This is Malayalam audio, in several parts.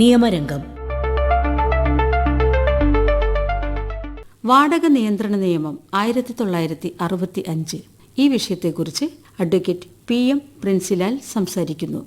നിയമരംഗം. വാടക നിയന്ത്രണ നിയമം ആയിരത്തി തൊള്ളായിരത്തി അറുപത്തി അഞ്ച് ഈ വിഷയത്തെക്കുറിച്ച് അഡ്വക്കേറ്റ് പി എം പ്രിൻസിലാൽ സംസാരിക്കുന്നു.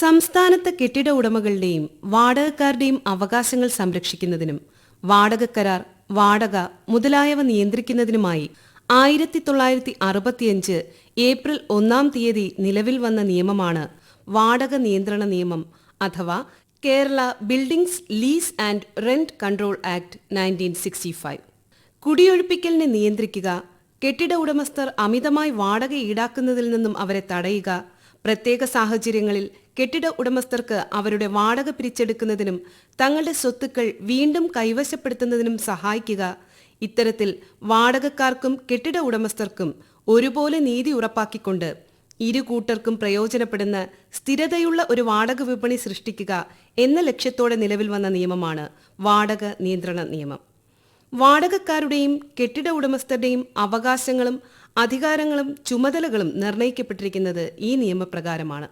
സംസ്ഥാനത്തെ കെട്ടിട ഉടമകളുടെയും വാടകക്കാരുടെയും അവകാശങ്ങൾ സംരക്ഷിക്കുന്നതിനും വാടക കരാർ വാടക മുതലായവ നിയന്ത്രിക്കുന്നതിനുമായി ആയിരത്തി തൊള്ളായിരത്തി അറുപത്തിയഞ്ച് ഏപ്രിൽ ഒന്നാം തീയതി നിലവിൽ വന്ന നിയമമാണ് വാടക നിയന്ത്രണ നിയമം അഥവാ Kerala buildings lease and rent control act nineteen sixty five. കുടിയൊഴിപ്പിക്കലിനെ നിയന്ത്രിക്കുക കെട്ടിട ഉടമസ്ഥർ അമിതമായി വാടക ഈടാക്കുന്നതിൽ നിന്നും അവരെ തടയുക പ്രത്യേക സാഹചര്യങ്ങളിൽ കെട്ടിട ഉടമസ്ഥർക്ക് അവരുടെ വാടക പിരിച്ചെടുക്കുന്നതിനും തങ്ങളുടെ സ്വത്തുക്കൾ വീണ്ടും കൈവശപ്പെടുത്തുന്നതിനും സഹായിക്കുക ഇത്തരത്തിൽ വാടകക്കാർക്കും കെട്ടിട ഉടമസ്ഥർക്കും ഒരുപോലെ നീതി ഉറപ്പാക്കിക്കൊണ്ട് ഇരു കൂട്ടർക്കും പ്രയോജനപ്പെടുന്ന സ്ഥിരതയുള്ള ഒരു വാടക വിപണി സൃഷ്ടിക്കുക എന്ന ലക്ഷ്യത്തോടെ നിലവിൽ വന്ന നിയമമാണ് വാടക നിയന്ത്രണ നിയമം. വാടകക്കാരുടെയും കെട്ടിട ഉടമസ്ഥരുടെയും അവകാശങ്ങളും അധികാരങ്ങളും ചുമതലകളും നിർണയിക്കപ്പെട്ടിരിക്കുന്നത് ഈ നിയമപ്രകാരമാണ്.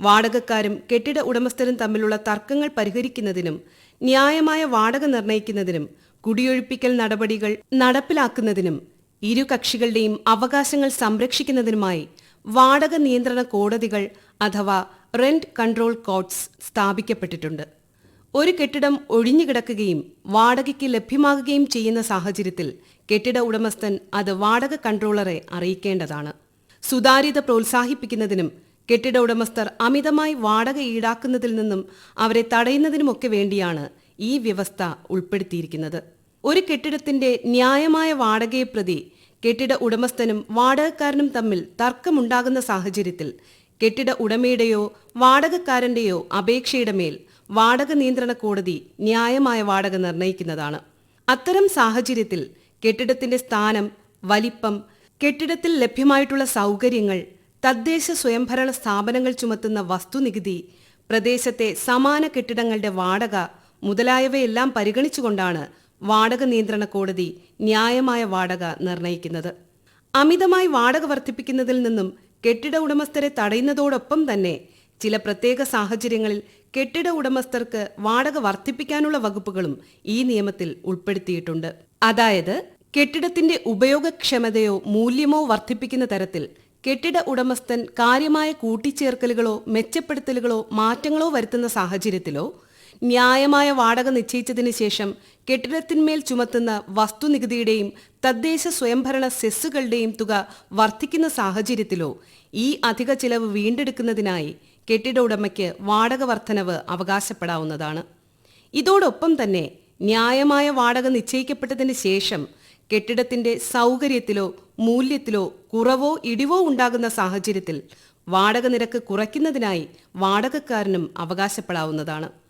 വാടകക്കാരും കെട്ടിട ഉടമസ്ഥരും തമ്മിലുള്ള തർക്കങ്ങൾ പരിഹരിക്കുന്നതിനും ന്യായമായ വാടക നിർണയിക്കുന്നതിനും കുടിയൊഴിപ്പിക്കൽ നടപടികൾ നടപ്പിലാക്കുന്നതിനും ഇരു കക്ഷികളുടെയും അവകാശങ്ങൾ സംരക്ഷിക്കുന്നതിനുമായി വാടക നിയന്ത്രണ കോടതികൾ അഥവാ റെന്റ് കൺട്രോൾ കോർട്സ് സ്ഥാപിക്കപ്പെട്ടിട്ടുണ്ട്. ഒരു കെട്ടിടം ഒഴിഞ്ഞുകിടക്കുകയും വാടകയ്ക്ക് ലഭ്യമാകുകയും ചെയ്യുന്ന സാഹചര്യത്തിൽ കെട്ടിട ഉടമസ്ഥൻ അത് വാടക കൺട്രോളറെ അറിയിക്കേണ്ടതാണ്. സുതാര്യത പ്രോത്സാഹിപ്പിക്കുന്നതിനും കെട്ടിട ഉടമസ്ഥർ അമിതമായി വാടക ഈടാക്കുന്നതിൽ നിന്നും അവരെ തടയുന്നതിനുമൊക്കെ വേണ്ടിയാണ് ഈ വ്യവസ്ഥ ഉൾപ്പെടുത്തിയിരിക്കുന്നത്. ഒരു കെട്ടിടത്തിന്റെ ന്യായമായ വാടകയെ പ്രതി കെട്ടിട ഉടമസ്ഥനും വാടകക്കാരനും തമ്മിൽ തർക്കമുണ്ടാകുന്ന സാഹചര്യത്തിൽ കെട്ടിട ഉടമയുടെയോ വാടകക്കാരന്റെയോ അപേക്ഷയുടെ മേൽ വാടക നിയന്ത്രണ കോടതി ന്യായമായ വാടക നിർണയിക്കുന്നതാണ് അത്തരം സാഹചര്യത്തിൽ കെട്ടിടത്തിന്റെ സ്ഥാനം വലിപ്പം കെട്ടിടത്തിൽ ലഭ്യമായിട്ടുള്ള സൗകര്യങ്ങൾ തദ്ദേശ സ്വയംഭരണ സ്ഥാപനങ്ങൾ ചുമത്തുന്ന വസ്തുനികുതി പ്രദേശത്തെ സമാന കെട്ടിടങ്ങളുടെ വാടക മുതലായവയെല്ലാം പരിഗണിച്ചുകൊണ്ടാണ് വാടക നിയന്ത്രണ കോടതി ന്യായമായ വാടക നിർണയിക്കുന്നത്. അമിതമായി വാടക വർദ്ധിപ്പിക്കുന്നതിൽ നിന്നും കെട്ടിട ഉടമസ്ഥരെ തടയുന്നതോടൊപ്പം തന്നെ ചില പ്രത്യേക സാഹചര്യങ്ങളിൽ കെട്ടിട ഉടമസ്ഥർക്ക് വാടക വർദ്ധിപ്പിക്കാനുള്ള വകുപ്പുകളും ഈ നിയമത്തിൽ ഉൾപ്പെടുത്തിയിട്ടുണ്ട്. അതായത് കെട്ടിടത്തിന്റെ ഉപയോഗക്ഷമതയോ മൂല്യമോ വർദ്ധിപ്പിക്കുന്ന തരത്തിൽ കെട്ടിട ഉടമസ്ഥൻ കാര്യമായ കൂട്ടിച്ചേർക്കലുകളോ മെച്ചപ്പെടുത്തലുകളോ മാറ്റങ്ങളോ വരുത്തുന്ന സാഹചര്യത്തിലോ ന്യായമായ വാടക നിശ്ചയിച്ചതിന് ശേഷം കെട്ടിടത്തിന്മേൽ ചുമത്തുന്ന വസ്തുനികുതിയുടെയും തദ്ദേശ സ്വയംഭരണ സെസ്സുകളുടെയും തുക വർദ്ധിക്കുന്ന സാഹചര്യത്തിലോ ഈ അധിക ചിലവ് വീണ്ടെടുക്കുന്നതിനായി കെട്ടിട ഉടമയ്ക്ക് വാടക വർധനവ് അവകാശപ്പെടാവുന്നതാണ്. ഇതോടൊപ്പം തന്നെ ന്യായമായ വാടക നിശ്ചയിക്കപ്പെട്ടതിന് ശേഷം കെട്ടിടത്തിന്റെ സൗകര്യത്തിലോ മൂല്യത്തിലോ കുറവോ ഇടിവോ ഉണ്ടാകുന്ന സാഹചര്യത്തിൽ വാടക നിരക്ക് കുറയ്ക്കുന്നതിനായി വാടകക്കാരനും അവകാശപ്പെടാവുന്നതാണ്.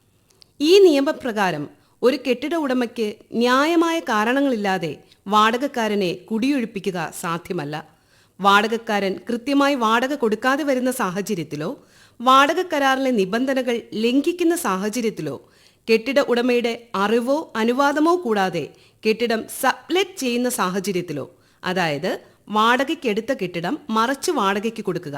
ഈ നിയമപ്രകാരം ഒരു കെട്ടിട ഉടമയ്ക്ക് ന്യായമായ കാരണങ്ങളില്ലാതെ വാടകക്കാരനെ കുടിയൊഴിപ്പിക്കുക സാധ്യമല്ല. വാടകക്കാരൻ കൃത്യമായി വാടക കൊടുക്കാതെ വരുന്ന സാഹചര്യത്തിലോ വാടക കരാറിലെ നിബന്ധനകൾ ലംഘിക്കുന്ന സാഹചര്യത്തിലോ കെട്ടിട ഉടമയുടെ അറിവോ അനുവാദമോ കൂടാതെ കെട്ടിടം സബ്ലെറ്റ് ചെയ്യുന്ന സാഹചര്യത്തിലോ അതായത് വാടകയ്ക്കെടുത്ത കെട്ടിടം മറച്ചു വാടകയ്ക്ക് കൊടുക്കുക.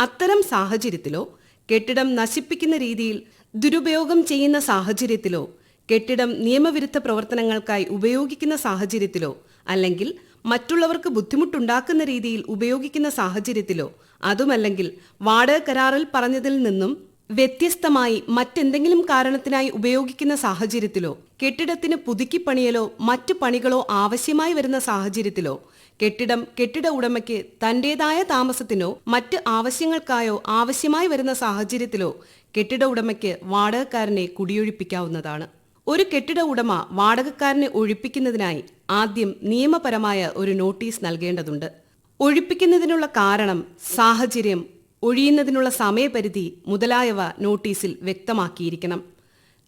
അത്തരം സാഹചര്യത്തിലോ കെട്ടിടം നശിപ്പിക്കുന്ന രീതിയിൽ ദുരുപയോഗം ചെയ്യുന്ന സാഹചര്യത്തിലോ കെട്ടിടം നിയമവിരുദ്ധ പ്രവർത്തനങ്ങൾക്കായി ഉപയോഗിക്കുന്ന സാഹചര്യത്തിലോ അല്ലെങ്കിൽ മറ്റുള്ളവർക്ക് ബുദ്ധിമുട്ടുണ്ടാക്കുന്ന രീതിയിൽ ഉപയോഗിക്കുന്ന സാഹചര്യത്തിലോ അതുമല്ലെങ്കിൽ വാടക കരാറിൽ പറഞ്ഞതിൽ നിന്നും വ്യത്യസ്തമായി മറ്റെന്തെങ്കിലും കാരണത്തിനായി ഉപയോഗിക്കുന്ന സാഹചര്യത്തിലോ കെട്ടിടത്തിന് പുതുക്കിപ്പണിയലോ മറ്റു പണികളോ ആവശ്യമായി വരുന്ന സാഹചര്യത്തിലോ കെട്ടിടം കെട്ടിട ഉടമയ്ക്ക് തന്റേതായ താമസത്തിനോ മറ്റ് ആവശ്യങ്ങൾക്കായോ ആവശ്യമായി വരുന്ന സാഹചര്യത്തിലോ കെട്ടിട ഉടമയ്ക്ക് വാടകക്കാരനെ കുടിയൊഴിപ്പിക്കാവുന്നതാണ്. ഒരു കെട്ടിട ഉടമ വാടകക്കാരനെ ഒഴിപ്പിക്കുന്നതിനായി ആദ്യം നിയമപരമായ ഒരു നോട്ടീസ് നൽകേണ്ടതുണ്ട്. ഒഴിപ്പിക്കുന്നതിനുള്ള കാരണം സാഹചര്യം ഒഴിയുന്നതിനുള്ള സമയപരിധി മുതലായവ നോട്ടീസിൽ വ്യക്തമാക്കിയിരിക്കണം.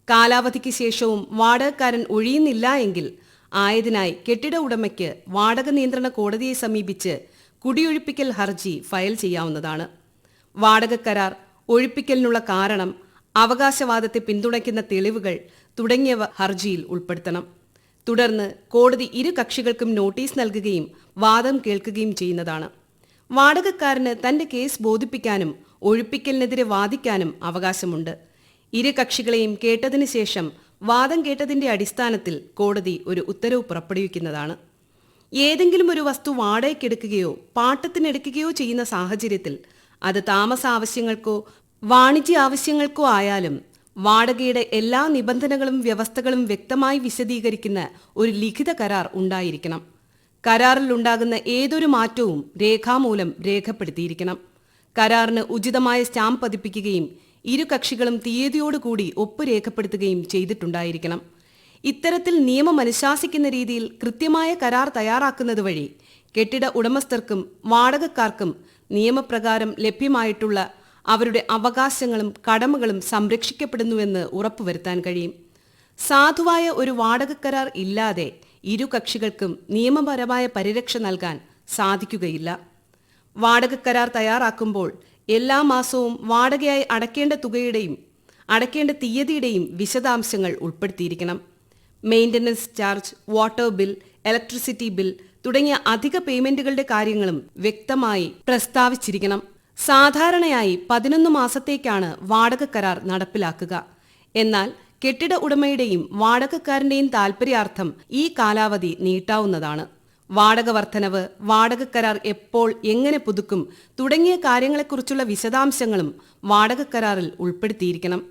കാലാവധിക്ക് ശേഷവും വാടകക്കാരൻ ഒഴിയുന്നില്ല എങ്കിൽ ആയതിനായി കെട്ടിട ഉടമയ്ക്ക് വാടക നിയന്ത്രണ കോടതിയെ സമീപിച്ച് കുടിയൊഴിപ്പിക്കൽ ഹർജി ഫയൽ ചെയ്യാവുന്നതാണ്. വാടക കരാർ ഒഴിപ്പിക്കലിനുള്ള കാരണം അവകാശവാദത്തെ പിന്തുണയ്ക്കുന്ന തെളിവുകൾ തുടങ്ങിയവ ഹർജിയിൽ ഉൾപ്പെടുത്തണം. തുടർന്ന് കോടതി ഇരു കക്ഷികൾക്കും നോട്ടീസ് നൽകുകയും വാദം കേൾക്കുകയും ചെയ്യുന്നതാണ്. വാടകക്കാരന് തന്റെ കേസ് ബോധിപ്പിക്കാനും ഒഴിപ്പിക്കലിനെതിരെ വാദിക്കാനും അവകാശമുണ്ട്. ഇരു കക്ഷികളെയും കേട്ടതിനു ശേഷം വാദം കേട്ടതിന്റെ അടിസ്ഥാനത്തിൽ കോടതി ഒരു ഉത്തരവ് പുറപ്പെടുവിക്കുന്നതാണ്. ഏതെങ്കിലും ഒരു വസ്തു വാടകയ്ക്കെടുക്കുകയോ പാട്ടത്തിനെടുക്കുകയോ ചെയ്യുന്ന സാഹചര്യത്തിൽ അത് താമസ ആവശ്യങ്ങൾക്കോ വാണിജ്യ ആവശ്യങ്ങൾക്കോ ആയാലും വാടകയുടെ എല്ലാ നിബന്ധനകളും വ്യവസ്ഥകളും വ്യക്തമായി വിശദീകരിക്കുന്ന ഒരു ലിഖിത കരാർ ഉണ്ടായിരിക്കണം. കരാറിൽ ഉണ്ടാകുന്ന ഏതൊരു മാറ്റവും രേഖാമൂലം രേഖപ്പെടുത്തിയിരിക്കണം. കരാറിന് ഉചിതമായ സ്റ്റാമ്പ് പതിപ്പിക്കുകയും ഇരു കക്ഷികളും തീയതിയോടുകൂടി ഒപ്പ് രേഖപ്പെടുത്തുകയും ചെയ്തിട്ടുണ്ടായിരിക്കണം. ഇത്തരത്തിൽ നിയമം അനുശാസിക്കുന്ന രീതിയിൽ കൃത്യമായ കരാർ തയ്യാറാക്കുന്നത് വഴി കെട്ടിട ഉടമസ്ഥർക്കും വാടകക്കാർക്കും നിയമപ്രകാരം ലഭ്യമായിട്ടുള്ള അവരുടെ അവകാശങ്ങളും കടമകളും സംരക്ഷിക്കപ്പെടുന്നുവെന്ന് ഉറപ്പുവരുത്താൻ കഴിയും. സാധുവായ ഒരു വാടകക്കരാർ ഇല്ലാതെ ഇരു കക്ഷികൾക്കും നിയമപരമായ പരിരക്ഷ നൽകാൻ സാധിക്കുകയില്ല. വാടകക്കരാർ തയ്യാറാക്കുമ്പോൾ എല്ലാ മാസവും വാടകയായി അടക്കേണ്ട തുകയുടെയും അടക്കേണ്ട തീയതിയുടെയും വിശദാംശങ്ങൾ ഉൾപ്പെടുത്തിയിരിക്കണം. Maintenance charge water bill electricity bill തുടങ്ങിയ അധിക പേയ്മെന്റുകളുടെ കാര്യങ്ങളും വ്യക്തമായി പ്രസ്താവിച്ചിരിക്കണം. സാധാരണയായി പതിനൊന്ന് മാസത്തേക്കാണ് വാടക കരാർ നടപ്പിലാക്കുക. എന്നാൽ കെട്ടിട ഉടമയുടെയും വാടകക്കാരന്റെയും താൽപര്യാർത്ഥം ഈ കാലാവധി നീട്ടാവുന്നതാണ്. വാടക വർധനവ് വാടക കരാർ എപ്പോൾ എങ്ങനെ പുതുക്കും തുടങ്ങിയ കാര്യങ്ങളെക്കുറിച്ചുള്ള വിശദാംശങ്ങളും വാടക കരാറിൽ ഉൾപ്പെടുത്തിയിരിക്കണം.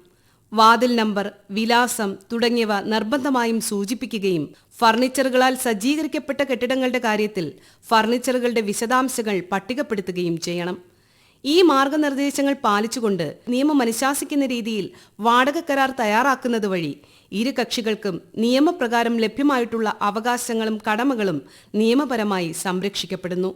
വാതിൽ നമ്പർ വിലാസം തുടങ്ങിയവ നിർബന്ധമായും സൂചിപ്പിക്കുകയും ഫർണിച്ചറുകളാൽ സജ്ജീകരിക്കപ്പെട്ട കെട്ടിടങ്ങളുടെ കാര്യത്തിൽ ഫർണിച്ചറുകളുടെ വിശദാംശങ്ങൾ പട്ടികപ്പെടുത്തുകയും ചെയ്യണം. ഈ മാർഗനിർദ്ദേശങ്ങൾ പാലിച്ചുകൊണ്ട് നിയമം അനുശാസിക്കുന്ന രീതിയിൽ വാടക കരാർ തയ്യാറാക്കുന്നത് വഴി ഇരു കക്ഷികൾക്കും നിയമപ്രകാരം ലഭ്യമായിട്ടുള്ള അവകാശങ്ങളും കടമകളും നിയമപരമായി സംരക്ഷിക്കപ്പെടുന്നു.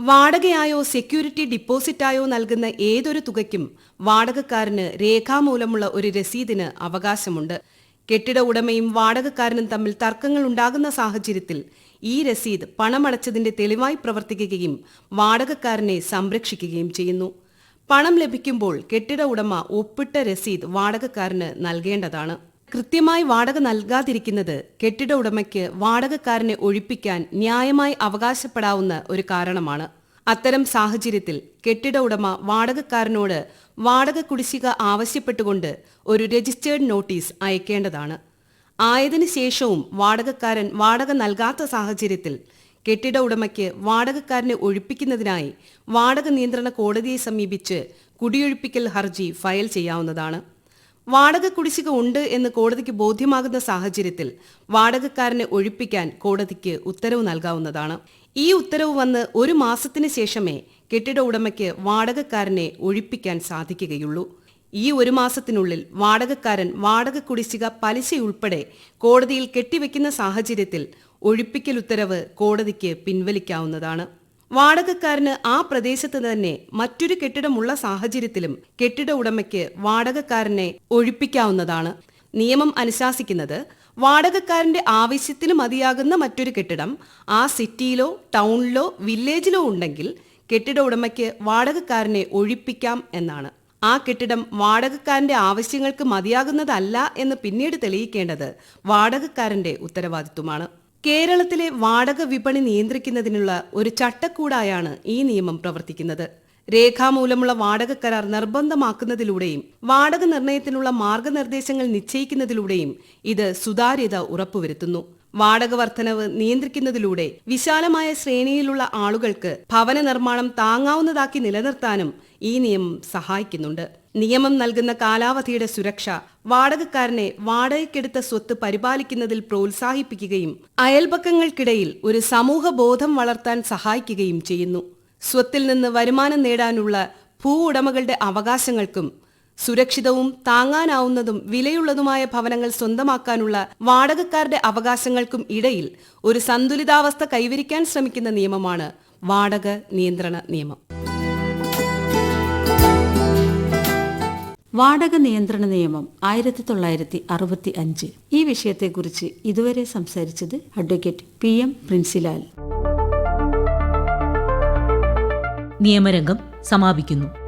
വാടകയായോ സെക്യൂരിറ്റി ഡിപ്പോസിറ്റായോ നൽകുന്ന ഏതൊരു തുകയ്ക്കും വാടകക്കാരന് രേഖാമൂലമുള്ള ഒരു രസീതിന് അവകാശമുണ്ട്. കെട്ടിട ഉടമയും വാടകക്കാരനും തമ്മിൽ തർക്കങ്ങൾ ഉണ്ടാകുന്ന സാഹചര്യത്തിൽ ഈ രസീത് പണമടച്ചതിന്റെ തെളിവായി പ്രവർത്തിക്കുകയും വാടകക്കാരനെ സംരക്ഷിക്കുകയും ചെയ്യുന്നു. പണം ലഭിക്കുമ്പോൾ കെട്ടിട ഉടമ ഒപ്പിട്ട രസീത് വാടകക്കാരന് നൽകേണ്ടതാണ്. കൃത്യമായി വാടക നൽകാതിരിക്കുന്നത് കെട്ടിട ഉടമയ്ക്ക് വാടകക്കാരനെ ഒഴിപ്പിക്കാൻ ന്യായമായി അവകാശപ്പെടാവുന്ന ഒരു കാരണമാണ്. അത്തരം സാഹചര്യത്തിൽ കെട്ടിട ഉടമ വാടകക്കാരനോട് വാടക കുടിശ്ശിക ആവശ്യപ്പെട്ടുകൊണ്ട് ഒരു രജിസ്റ്റേർഡ് നോട്ടീസ് അയക്കേണ്ടതാണ്. ആയതിനു ശേഷവും വാടകക്കാരൻ വാടക നൽകാത്ത സാഹചര്യത്തിൽ കെട്ടിട ഉടമയ്ക്ക് വാടകക്കാരനെ ഒഴിപ്പിക്കുന്നതിനായി വാടക നിയന്ത്രണ കോടതിയെ സമീപിച്ച് കുടിയൊഴിപ്പിക്കൽ ഹർജി ഫയൽ ചെയ്യാവുന്നതാണ്. വാടക കുടിശ്ശിക ഉണ്ട് എന്ന് കോടതിക്ക് ബോധ്യമാകുന്ന സാഹചര്യത്തിൽ വാടകക്കാരനെ ഒഴിപ്പിക്കാൻ കോടതിക്ക് ഉത്തരവ് നൽകാവുന്നതാണ്. ഈ ഉത്തരവ് വന്ന് ഒരു മാസത്തിന് ശേഷമേ കെട്ടിട ഉടമയ്ക്ക് വാടകക്കാരനെ ഒഴിപ്പിക്കാൻ സാധിക്കുകയുള്ളൂ. ഈ ഒരു മാസത്തിനുള്ളിൽ വാടകക്കാരൻ വാടക കുടിശ്ശിക പലിശയുൾപ്പെടെ കോടതിയിൽ കെട്ടിവെക്കുന്ന സാഹചര്യത്തിൽ ഒഴിപ്പിക്കൽ ഉത്തരവ് കോടതിക്ക് പിൻവലിക്കാവുന്നതാണ്. വാടകക്കാരന് ആ പ്രദേശത്ത് തന്നെ മറ്റൊരു കെട്ടിടമുള്ള സാഹചര്യത്തിലും കെട്ടിട ഉടമയ്ക്ക് വാടകക്കാരനെ ഒഴിപ്പിക്കാവുന്നതാണ്. നിയമം അനുശാസിക്കുന്നത് വാടകക്കാരന്റെ ആവശ്യത്തിന് മതിയാകുന്ന മറ്റൊരു കെട്ടിടം ആ സിറ്റിയിലോ ടൗണിലോ വില്ലേജിലോ ഉണ്ടെങ്കിൽ കെട്ടിട ഉടമയ്ക്ക് വാടകക്കാരനെ ഒഴിപ്പിക്കാം എന്നാണ്. ആ കെട്ടിടം വാടകക്കാരന്റെ ആവശ്യങ്ങൾക്ക് മതിയാകുന്നതല്ല എന്ന് പിന്നീട് തെളിയിക്കേണ്ടത് വാടകക്കാരന്റെ ഉത്തരവാദിത്വമാണ്. കേരളത്തിലെ വാടക വിപണി നിയന്ത്രിക്കുന്നതിനുള്ള ഒരു ചട്ടക്കൂടായാണ് ഈ നിയമം പ്രവർത്തിക്കുന്നത്. രേഖാമൂലമുള്ള വാടക കരാർ നിർബന്ധമാക്കുന്നതിലൂടെയും വാടക നിർണയത്തിനുള്ള മാർഗനിർദ്ദേശങ്ങൾ നിശ്ചയിക്കുന്നതിലൂടെയും ഇത് സുതാര്യത ഉറപ്പുവരുത്തുന്നു. വാടക വർധനവ് നിയന്ത്രിക്കുന്നതിലൂടെ വിശാലമായ ശ്രേണിയിലുള്ള ആളുകൾക്ക് ഭവന നിർമ്മാണം താങ്ങാവുന്നതാക്കി നിലനിർത്താനും ഈ നിയമം സഹായിക്കുന്നുണ്ട്. നിയമം നൽകുന്ന കാലാവധിയുടെ സുരക്ഷ വാടകക്കാരനെ വാടകയ്ക്കെടുത്ത സ്വത്ത് പരിപാലിക്കുന്നതിൽ പ്രോത്സാഹിപ്പിക്കുകയും അയൽപക്കങ്ങൾക്കിടയിൽ ഒരു സമൂഹ ബോധം വളർത്താൻ സഹായിക്കുകയും ചെയ്യുന്നു. സ്വത്തിൽ നിന്ന് വരുമാനം നേടാനുള്ള ഭൂ ഉടമകളുടെ അവകാശങ്ങൾക്കും സുരക്ഷിതവും താങ്ങാനാവുന്നതും വിലയുള്ളതുമായ ഭവനങ്ങൾ സ്വന്തമാക്കാനുള്ള വാടകക്കാരുടെ അവകാശങ്ങൾക്കും ഇടയിൽ ഒരു സന്തുലിതാവസ്ഥ കൈവരിക്കാൻ ശ്രമിക്കുന്ന നിയമമാണ് വാടക നിയന്ത്രണ നിയമം. വാടക നിയന്ത്രണ നിയമം ആയിരത്തി തൊള്ളായിരത്തി അറുപത്തി അഞ്ച് ഈ വിഷയത്തെക്കുറിച്ച് ഇതുവരെ സംസാരിച്ചത് അഡ്വക്കേറ്റ് പി എം പ്രിൻസിലാൽ. നിയമരംഗം സമാപിക്കുന്നു.